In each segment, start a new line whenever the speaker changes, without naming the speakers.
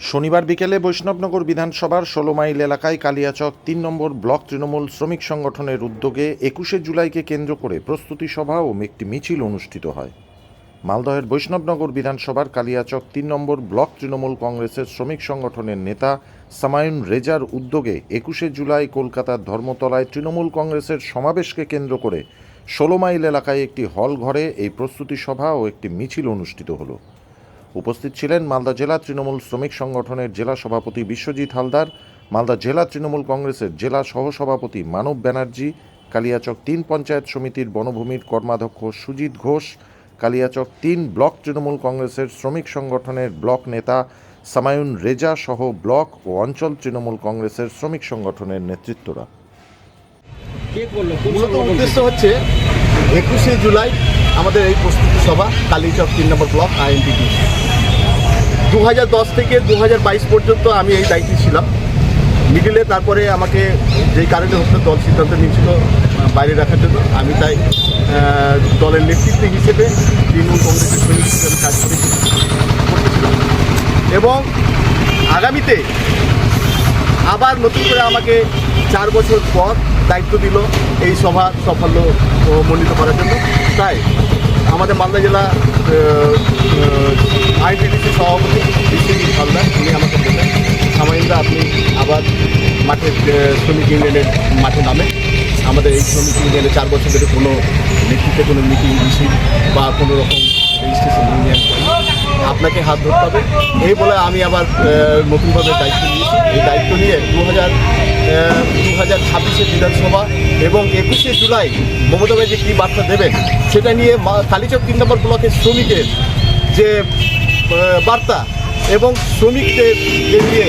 শনিবার বিকেলে বৈষ্ণবনগর বিধানসভার ষোলো মাইল এলাকায় কালিয়াচক তিন নম্বর ব্লক তৃণমূল শ্রমিক সংগঠনের উদ্যোগে একুশে জুলাইকে কেন্দ্র করে প্রস্তুতি সভা ও একটি মিছিল অনুষ্ঠিত হয়। মালদহের বৈষ্ণবনগর বিধানসভার কালিয়াচক তিন নম্বর ব্লক তৃণমূল কংগ্রেসের শ্রমিক সংগঠনের নেতা সামায়ুন রেজার উদ্যোগে একুশে জুলাই কলকাতার ধর্মতলায় তৃণমূল কংগ্রেসের সমাবেশকে কেন্দ্র করে ষোলো মাইল এলাকায় একটি হল ঘরে এই প্রস্তুতি সভা ও একটি মিছিল অনুষ্ঠিত হলো। উপস্থিত ছিলেন মালদা জেলা তৃণমূল শ্রমিক সংগঠনের জেলা সভাপতি বিশ্বজিৎ হালদার মালদা জেলা তৃণমূল কংগ্রেসের জেলা সহসভাপতি মানব ব্যানার্জি কালিয়াচক তিন পঞ্চায়েত সমিতির বনভূমির কর্মাধ্যক্ষ সুজিত ঘোষ কালিয়াচক তিন ব্লক তৃণমূল কংগ্রেসের শ্রমিক সংগঠনের ব্লক নেতা সামায়ুন রেজা সহ ব্লক ও অঞ্চল তৃণমূল কংগ্রেসের শ্রমিক সংগঠনের নেতৃত্বরা।
কে করল? কোন
মূলত উদ্দেশ্য হচ্ছে একুশে জুলাই আমাদের এই প্রস্তুতি সভা কালীচক তিন নম্বর ব্লক আইএনটিপি দু হাজার দশ থেকে দু হাজার বাইশ পর্যন্ত আমি এই দায়িত্বে ছিলাম। মিডিলে তারপরে আমাকে যেই কারণে হচ্ছে দল সিদ্ধান্ত নিয়েছিল বাইরে রাখার জন্য, আমি তাই দলের নেতৃত্ব হিসেবে তৃণমূল কংগ্রেসের সৈনিক হিসেবে কাজ করেছি এবং আগামীতে আবার নতুন করে আমাকে চার বছর পর দায়িত্ব দিল এই সভা সাফল্য মণ্ডিত করার জন্য তাই আমাদের মালদা জেলা আইটিডিসি সভাপতি বিশ্বজিৎ হালদার উনি আমাকে বললেন, সামাইন্দা, আপনি আবার মাঠে শ্রমিক ইউনিয়নের মাঠে নামে আমাদের এই শ্রমিক ইউনিয়নে চার বছর ধরে কোনো নেতৃত্বে কোনো মিটিং মিছিল বা কোনো রকম রেজিস্ট্রেশন ইউনিয়ন। আপনাকে হাত ধরতে হবে। এই বলে আমি আবার নতুনভাবে দায়িত্ব নিয়েছি। এই দায়িত্ব নিয়ে দু হাজার দু হাজার ছাব্বিশে বিধানসভা এবং একুশে জুলাই মমতা ব্যানার্জি কী বার্তা দেবেন, সেটা নিয়ে কালীচক তিন নম্বর ব্লকের শ্রমিকের যে বার্তা এবং শ্রমিকদের নিয়ে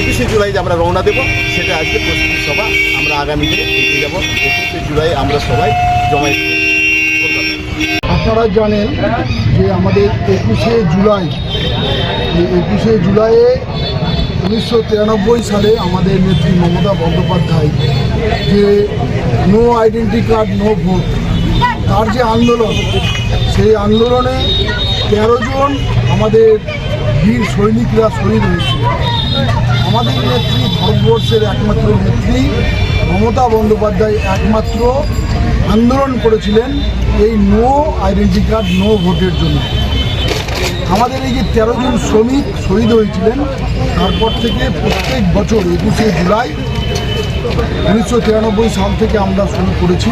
একুশে জুলাই যে আমরা রওনা দেব, সেটা আজকে প্রস্তুতি সভা। আমরা আগামী দিনে এগিয়ে যাব। একুশে জুলাই আমরা সবাই জমায়েত।
আপনারা জানেন যে আমাদের একুশে জুলাই, এই একুশে জুলাইয়ে উনিশশো তিরানব্বই সালে আমাদের নেত্রী মমতা বন্দ্যোপাধ্যায় যে no identity card no vote তার যে আন্দোলন, সেই আন্দোলনে তেরো জন আমাদের বীর সৈনিকরা শহীদ হয়েছিল আমাদের নেত্রী ভারতবর্ষের একমাত্র নেত্রী মমতা বন্দ্যোপাধ্যায় একমাত্র আন্দোলন করেছিলেন এই নো আইডেন্টি কার্ড নো ভোটের জন্য। আমাদের এই যে তেরো জন শ্রমিক শহীদ হয়েছিলেন, তারপর থেকে প্রত্যেক বছর একুশে জুলাই উনিশশো তিরানব্বই সাল থেকে আমরা শুরু করেছি।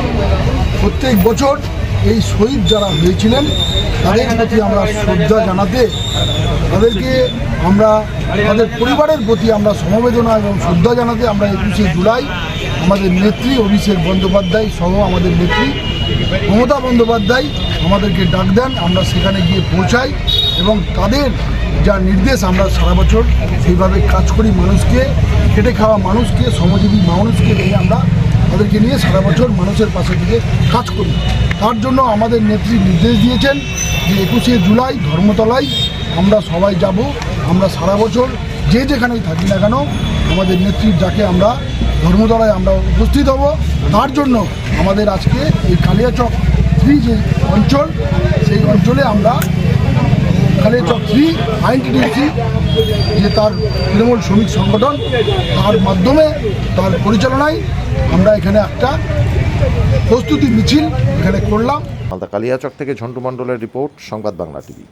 প্রত্যেক বছর এই শহীদ যারা হয়েছিলেন, তাদের প্রতি আমরা শ্রদ্ধা জানাতে, তাদেরকে আমরা, তাদের পরিবারের প্রতি আমরা সমবেদনা এবং শ্রদ্ধা জানাতে আমরা একুশে জুলাই আমাদের নেত্রী অভিষেক বন্দ্যোপাধ্যায় সহ আমাদের নেত্রী মমতা বন্দ্যোপাধ্যায় আমাদেরকে ডাক দেন, আমরা সেখানে গিয়ে পৌঁছাই এবং তাদের যা নির্দেশ আমরা সারা বছর সেইভাবে কাজ করি মানুষকে, খেটে খাওয়া মানুষকে, শ্রমজীবী মানুষকে নিয়ে আমরা তাদেরকে নিয়ে সারা বছর মানুষের পাশে থেকে কাজ করি। তার জন্য আমাদের নেত্রী নির্দেশ দিয়েছেন যে একুশে জুলাই ধর্মতলায় আমরা সবাই যাব, আমরা সারা বছর যে যেখানেই থাকি না কেন, আমাদের নেত্রীর ডাকে আমরা ধর্মতলায় আমরা উপস্থিত হব। তার জন্য আমাদের আজকে এই কালিয়াচক থ্রি যে অঞ্চল, সেই অঞ্চলে আমরা কালিয়াচক থ্রি আইনটিডিসি যে তার তৃণমূল শ্রমিক সংগঠন, তার মাধ্যমে, তার পরিচালনায় আমরা এখানে একটা প্রস্তুতি মিছিল এখানে করলাম।
কালিয়াচক থেকে ঝন্টু মণ্ডলের রিপোর্ট, সংবাদ বাংলা টিভি।